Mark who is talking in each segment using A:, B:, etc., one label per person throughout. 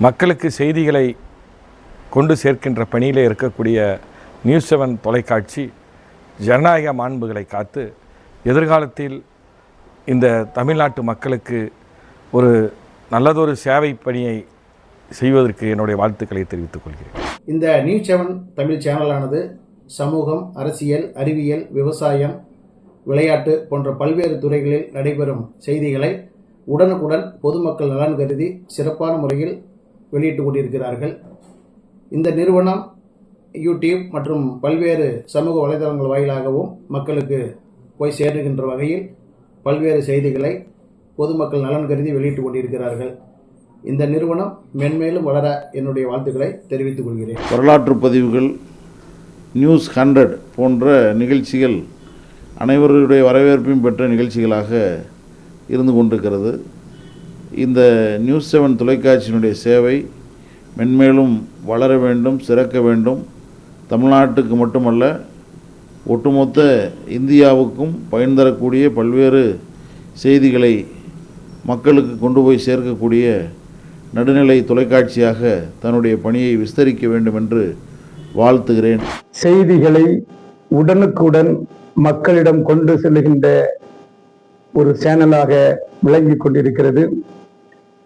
A: மக்களுக்கு செய்திகளை கொண்டு சேர்க்கின்ற பணியில் இருக்கக்கூடிய நியூஸ் செவன் தொலைக்காட்சி ஜனநாயக மாண்புகளை காத்து எதிர்காலத்தில் இந்த தமிழ்நாட்டு மக்களுக்கு ஒரு நல்லதொரு சேவை பணியை செய்வதற்கு என்னுடைய வாழ்த்துக்களை தெரிவித்துக் கொள்கிறேன்.
B: இந்த நியூஸ் செவன் தமிழ் சேனலானது சமூகம் அரசியல் அறிவியல் விவசாயம் விளையாட்டு போன்ற பல்வேறு துறைகளில் நடைபெறும் செய்திகளை உடனுக்குடன் பொதுமக்கள் நலன் கருதி சிறப்பான முறையில் வெளியிட்டுக் கொண்டிருக்கிறார்கள் இந்த நிறுவனம் யூடியூப் மற்றும் பல்வேறு சமூக வலைதளங்கள் வாயிலாகவும் மக்களுக்கு போய் சேருகின்ற வகையில் பல்வேறு செய்திகளை பொதுமக்கள் நலன் கருதி வெளியிட்டுக் கொண்டிருக்கிறார்கள் இந்த நிறுவனம் மென்மேலும் வளர என்னுடைய வாழ்த்துக்களை தெரிவித்துக் கொள்கிறேன்.
C: வரலாற்று பதிவுகள் நியூஸ் ஹண்ட்ரட் போன்ற நிகழ்ச்சிகள் அனைவருடைய வரவேற்பையும் பெற்ற நிகழ்ச்சிகளாக இருந்து கொண்டிருக்கிறது. இந்த நியூஸ் செவன் தொலைக்காட்சியினுடைய சேவை மென்மேலும் வளர வேண்டும் சிறக்க வேண்டும். தமிழ்நாட்டுக்கு மட்டுமல்ல ஒட்டுமொத்த இந்தியாவுக்கும் பயன் தரக்கூடிய பல்வேறு செய்திகளை மக்களுக்கு கொண்டு போய் சேர்க்கக்கூடிய நடுநிலை தொலைக்காட்சியாக தன்னுடைய பணியை விஸ்தரிக்க வேண்டும் என்று வாழ்த்துகிறேன்.
D: செய்திகளை உடனுக்குடன் மக்களிடம் கொண்டு செல்லுகின்ற ஒரு சேனலாக விளங்கி கொண்டிருக்கிறது.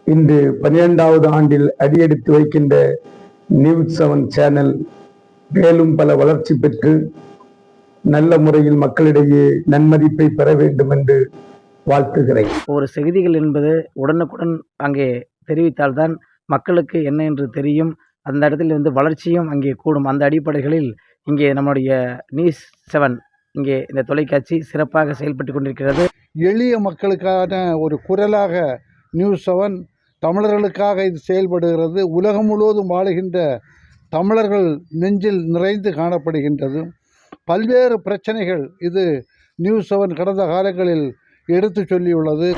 D: இன்று பன்னிரெண்டாவது ஆண்டில் அடியெடுத்து வைக்கின்ற நியூஸ் செவன் சேனல் மேலும் பல வளர்ச்சி பெற்று நல்ல முறையில் மக்களிடையே நன்மதிப்பை பெற வேண்டும் என்று வாழ்த்துகிறேன்.
E: ஒரு செய்திகள் என்பது உடனுக்குடன் அங்கே தெரிவித்தால்தான் மக்களுக்கு என்ன என்று தெரியும். அந்த இடத்தில் வந்து வளர்ச்சியும் அங்கே கூடும். அந்த அடிப்படைகளில் இங்கே நம்முடைய நியூஸ் செவன் இங்கே இந்த தொலைக்காட்சி சிறப்பாக செயல்பட்டு கொண்டிருக்கிறது.
F: எளிய மக்களுக்கான ஒரு குரலாக நியூஸ் செவன் தமிழர்களுக்காக இது செயல்படுகிறது. உலகம் முழுவதும் வாழுகின்ற தமிழர்கள் நெஞ்சில் நிறைந்து காணப்படுகின்றது. பல்வேறு பிரச்சனைகள் இது நியூஸ் செவன் கடந்த காலங்களில் எடுத்து சொல்லியுள்ளது.